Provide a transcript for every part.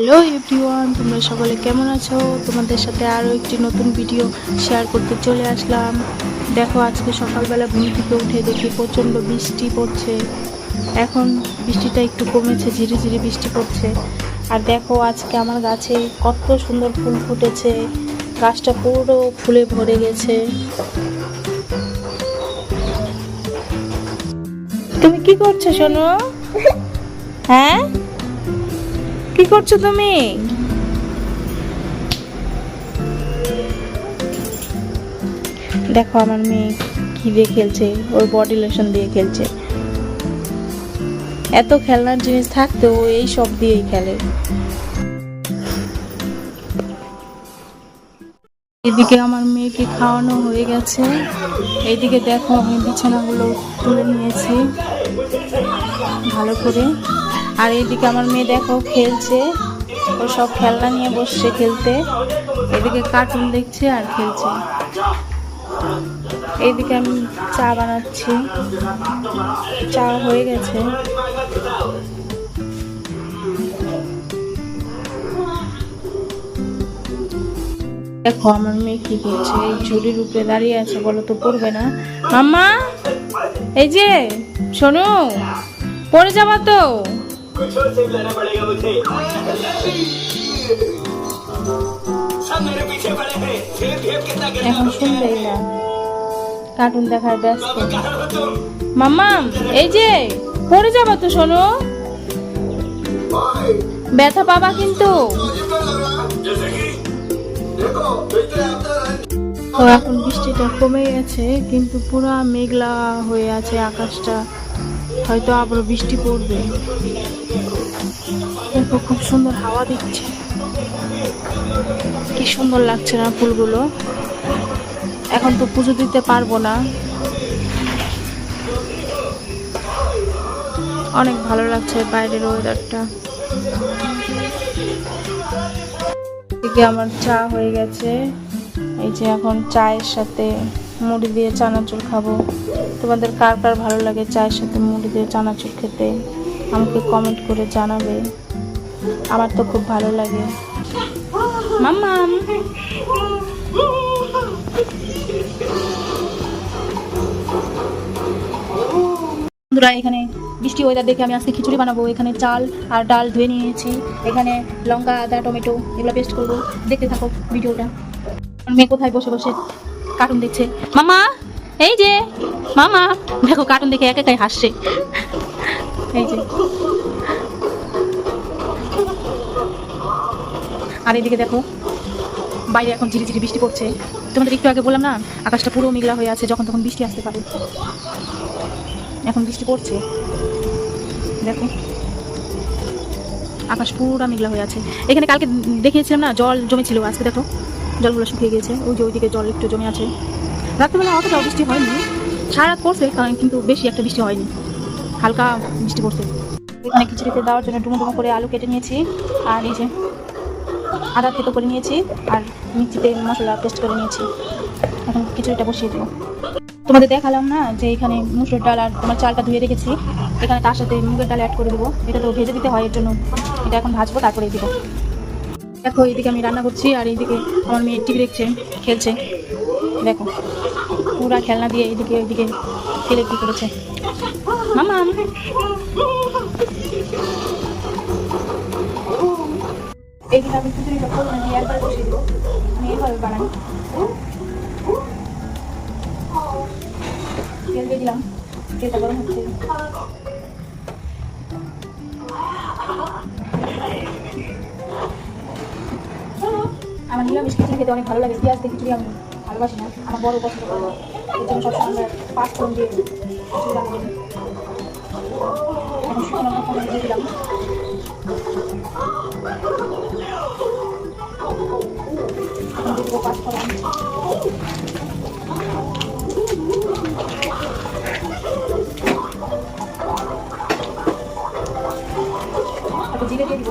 Hello everyone তোমরা সকলে কেমন আছো? তোমাদের সাথে আরও একটি নতুন ভিডিও শেয়ার করতে চলে আসলাম। দেখো আজকে সকালবেলা ঘুম থেকে উঠে দেখি প্রচণ্ড বৃষ্টি পড়ছে। এখন বৃষ্টিটা একটু কমেছে ঝিরি ঝিরি বৃষ্টি পড়ছে। আর দেখো আজকে আমার গাছে কত সুন্দর ফুল ফুটেছে। গাছটা পুরো ফুলে ভরে গেছে। তুমি কি করছ শোনো হ্যাঁ? কি করছ তুমি? দেখো আমার মেয়ে কি দিয়ে খেলছে, ওর বডি লোশন দিয়ে খেলছে। এত খেলনার জিনিস থাকতেও এই সব দিয়েই খেলে। এদিকে আমার মেয়েকে খাওয়ানো হয়ে গেছে। এইদিকে দেখো আমি বিছানাগুলো তুলে নিয়েছি ভালো করে। আর এইদিকে আমার মেয়ে দেখো খেলছে। ও সব খেলনা নিয়ে বসছে খেলতে। এদিকে কার্টুন দেখছে আর খেলছে। এইদিকে আমি চা বানাচ্ছি। চা হয়ে গেছে। দেখো আমার মেয়ে কি করছে? এই ঝুড়ির উপরে দাঁড়িয়ে আছে বলো তো পড়বে না? মাম্মা! এই যে, শোনো, পড়ে যাবা তো। कुछ और से लाना पड़ेगा मुझे सब मेरे पीछे पड़े हैं खेल खेल कितना এখন শুনবেই না কার্টুন দেখার ব্যস্ত कहाँ हो तुम মাম্মা এই যে পড়ে যাবা তো শোনো ব্যথা পাবা কিন্তু जैसे कि देखो बेटे आता তো এখন বৃষ্টিটা কমে গেছে কিন্তু পুরা মেঘলা হয়ে আছে আকাশটা হয়তো আবার বৃষ্টি পড়বে। দেখো খুব সুন্দর হাওয়া দিচ্ছে। কি সুন্দর লাগছে না ফুলগুলো? এখন তো পুজো দিতে পারব না। অনেক ভালো লাগছে বাইরের ওয়েদারটা আমার চা হয়ে গেছে। এই যে এখন চায়ের সাথে মুড়ি দিয়ে চানাচুর খাব। তোমাদের কার কার ভালো লাগে চায়ের সাথে মুড়ি দিয়ে চানাচুর খেতে? আমাকে কমেন্ট করে জানাবে। আমার তো খুব ভালো লাগে। মাম্মাম। বন্ধুরা, এখানে বৃষ্টি ওয়েদার দেখে আমি আজকে খিচুড়ি বানাবো। এখানে চাল আর ডাল ধুয়ে নিয়েছি। এখানে লঙ্কা, আদা, টমেটো এগুলো পেস্ট করব। দেখতে থাকো ভিডিওটা। মেয়ে কোথায় বসে বসে কার্টুন দেখছে। মামা, এই যে, মামা, দেখো কার্টুন দেখে একা একাই হাসছে। এই যে। আর এদিকে দেখো, বাইরে এখন ঝিরি ঝিরি বৃষ্টি পড়ছে। তোমাদের একটু আগে বললাম না, আকাশটা পুরো মেঘলা হয়ে আছে, যখন তখন বৃষ্টি আসতে পারে। এখন বৃষ্টি পড়ছে। দেখো, আকাশ পুরো মেঘলা হয়ে আছে। এখানে কালকে দেখিয়েছিলাম না, জল জমেছিল, আজকে দেখো। জলগুলো শুকিয়ে গিয়েছে। ওই যে ওইদিকে জল একটু জমে আছে। রাত্রেবেলা অতটা বৃষ্টি হয়নি। সারা পড়ছে কারণ কিন্তু বেশি একটা বৃষ্টি হয়নি। হালকা বৃষ্টি পড়ছে। এখানে খিচুড়িতে দেওয়ার জন্য ডুমো ডুমো করে আলু কেটে নিয়েছি। আর এই যে আদা থেতো করে নিয়েছি। আর মিক্সিতে মশলা পেস্ট করে নিয়েছি। এখন খিচুড়িটা বসিয়ে দেবো। তোমাদের দেখালাম না যে এখানে মুসুর ডাল আর তোমার চালটা ধুয়ে রেখেছি। এখানে তার সাথে মুগের ডাল অ্যাড করে দেবো। এটা তো ভেজে দিতে হয়, এর জন্য এটা এখন ভাজবো তারপরে দেবো। দেখো, এইদিকে আমি রান্না করছি আর এইদিকে আমার মেয়ে টিভি দেখছে, খেলছে। দেখো, পুরা খেলনা দিয়ে এইদিকে ওইদিকে খেলে কি করেছে। মামা এইদিকে আমি খিচুড়িটা করব না দিয়ে একবার বসিয়ে দেবো। আমি এইভাবে বানাই তেল দিলাম, তেলটা গরম হচ্ছে। আমার নিরামিষ খিচুড়ি খেতে অনেক ভালো লাগে, পেঁয়াজ দিয়ে খিচুড়ি আমি ভালোবাসি না, আমার বড় পছন্দ করে। এর জন্য সবসময় আমরা পাঁচ ফোড়ন দিয়ে খিচুড়ি রান্না করি। এখন শুকনো লঙ্কা ফোড়ন জিরে দিয়ে দিব।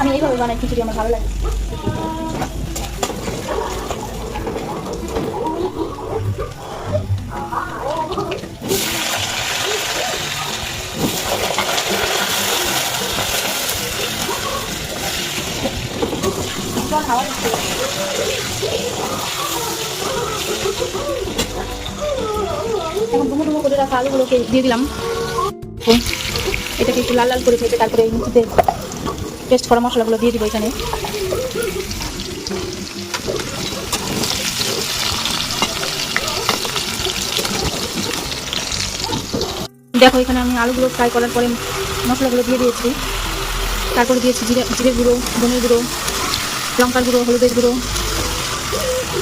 আমি এইভাবে বানাই, খিচুড়ি আমার ভালো লাগে। হাওয়া এখন ডুমো ডুমো করে রাখা আলুগুলোকে দিয়ে দিলাম। এটাকে একটু লাল লাল করে ভেজে তারপরে এই মুখিতে পেস্ট করা মশলাগুলো দিয়ে দিব এখানে। দেখো, এখানে আমি আলুগুলো ফ্রাই করার পরে মশলাগুলো দিয়ে দিয়েছি। তারপরে দিয়েছি জিরে জিরে গুঁড়ো, ধনের গুঁড়ো, লঙ্কার গুঁড়ো, হলুদের গুঁড়ো।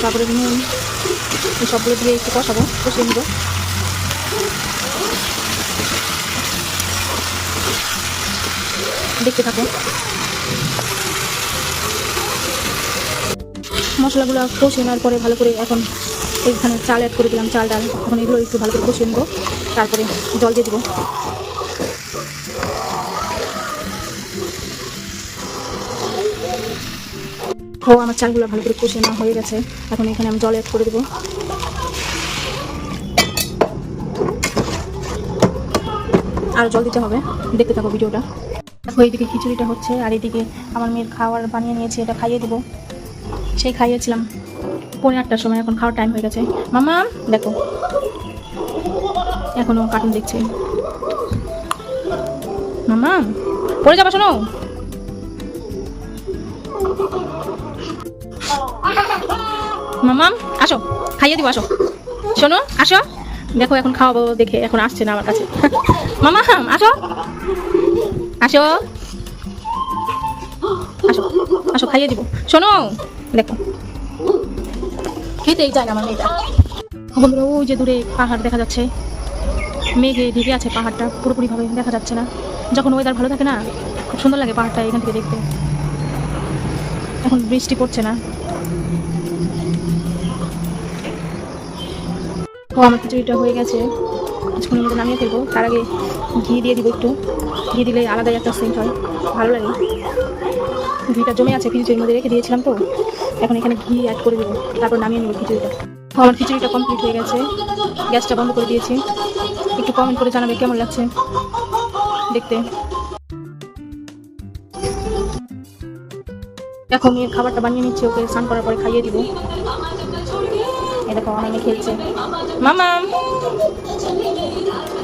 তারপরে নুন সবগুলো দিয়ে একটু কষাবো, কষিয়ে নেব। দেখতে থাকো। মশলাগুলো কষিয়ে নেওয়ার পরে ভালো করে এখন এখানে চাল অ্যাড করে দিলাম, চাল, ডাল। এখন এগুলো একটু ভালো করে কষিয়ে নেব। তারপরে জল দিয়ে দেবো। ও, আমার চালগুলো ভালো করে কষিয়ে নেওয়া হয়ে গেছে। এখন এখানে আমি জল অ্যাড করে দেবো। আর জল দিতে হবে। দেখতে থাকো ভিডিওটা। দেখো, এইদিকে খিচুড়িটা হচ্ছে, আর এদিকে আমার মেয়ের খাওয়ার বানিয়ে নিয়েছি, এটা খাইয়ে দেবো। সেই খাইয়েছিলাম পৌনে আটটার সময়, এখন খাওয়ার টাইম হয়ে গেছে। মামা, দেখো, এখনও কার্টুন দেখছে। মামা, পড়ে যাবা, শোনো। মামাম আসো, খাইয়ে দিব, আসো। শোনো, আসো। দেখো, এখন খাওয়াবো দেখে, এখন আসছে না আমার কাছে। মামা, আসো। আসো। আসো আসো, খাইয়ে দিব। শোনো, দেখো। খেতেই যায় না আমার মেয়েটা। বন্ধুরা, ওই যে দূরে পাহাড় দেখা যাচ্ছে। মেঘে ঢেকে আছে পাহাড়টা, পুরোপুরিভাবে দেখা যাচ্ছে না। যখন ওয়েদার ভালো থাকে না, খুব সুন্দর লাগে পাহাড়টা এখান থেকে দেখতে। এখন বৃষ্টি পড়ছে না। ও, আমার খিচুড়িটা হয়ে গেছে। কিছুক্ষণের মধ্যে নামিয়ে ফেলব। তার আগে ঘি দিয়ে দিব একটু। ঘি দিলে আলাদাই একটা সেন্ট হয়। ভালো লাগে। ঘিটা জমে আছে, খিচুড়ির মধ্যে রেখে দিয়েছিলাম তো। এখন এখানে ঘি অ্যাড করে দেবো। তারপর নামিয়ে নেব খিচুড়িটা। আমার খিচুড়িটা কমপ্লিট হয়ে গেছে। গ্যাসটা বন্ধ করে দিয়েছি। একটু কমেন্ট করে জানাবে কেমন লাগছে দেখতে। এখন মেয়ের খাবারটা বানিয়ে নিচ্ছে, ওকে স্নান করার পরে খাইয়ে দিব। এই দেখো অনেকে খেলছে। মামা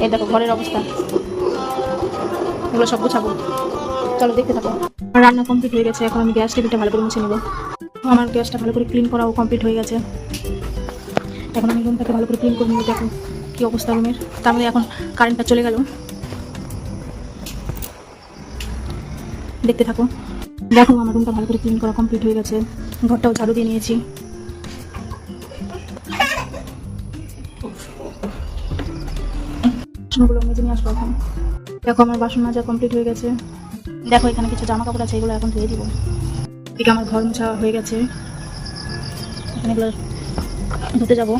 এই দেখো, ঘরের অবস্থা। এগুলো সব গুছাবো। চলো দেখতে থাকো। আমার রান্না কমপ্লিট হয়ে গেছে, এখন আমি গ্যাস টেবিলটা ভালো করে মুছে নেব। আমার গ্যাসটা ভালো করে ক্লিন করাও কমপ্লিট হয়ে গেছে। এখন আমি রুমটাকে ভালো করে ক্লিন করে নেব, দেখো কী অবস্থা রুমের তার মধ্যে এখন কারেন্টটা চলে গেল। দেখতে থাকো। দেখো, আমার রুমটা ভালো করে ক্লিন করা কমপ্লিট হয়ে গেছে। ঘরটাও ঝাড়ু দিয়ে নিয়েছি। বাসনগুলো নিয়ে আসব এখন। দেখো, আমার বাসন মাজা কমপ্লিট হয়ে গেছে। দেখো, এখানে কিছু জামা কাপড় আছে, এগুলো এখন ধুয়ে দিব। এদিকে আমার ঘর মোছা হয়ে গেছে। এখানে এগুলো ধুতে যাব।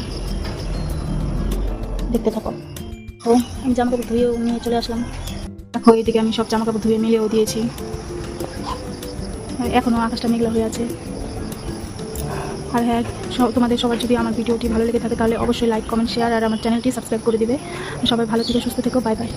দেখতে থাকো। ও আমি জামা কাপড় ধুয়েও নিয়ে চলে আসলাম। দেখো, এদিকে আমি সব জামা কাপড় ধুয়ে মিলেও দিয়েছি। এখনও আকাশটা মেঘলা হয়ে আছে। আর হ্যাঁ সব- তোমাদের সবার যদি আমার ভিডিওটি ভালো লেগে থাকে, তাহলে অবশ্যই লাইক কমেন্ট শেয়ার আর আমার চ্যানেলটি সাবস্ক্রাইব করে দিবে। সবাই ভালো থেকে, সুস্থ থেকো বাই বাই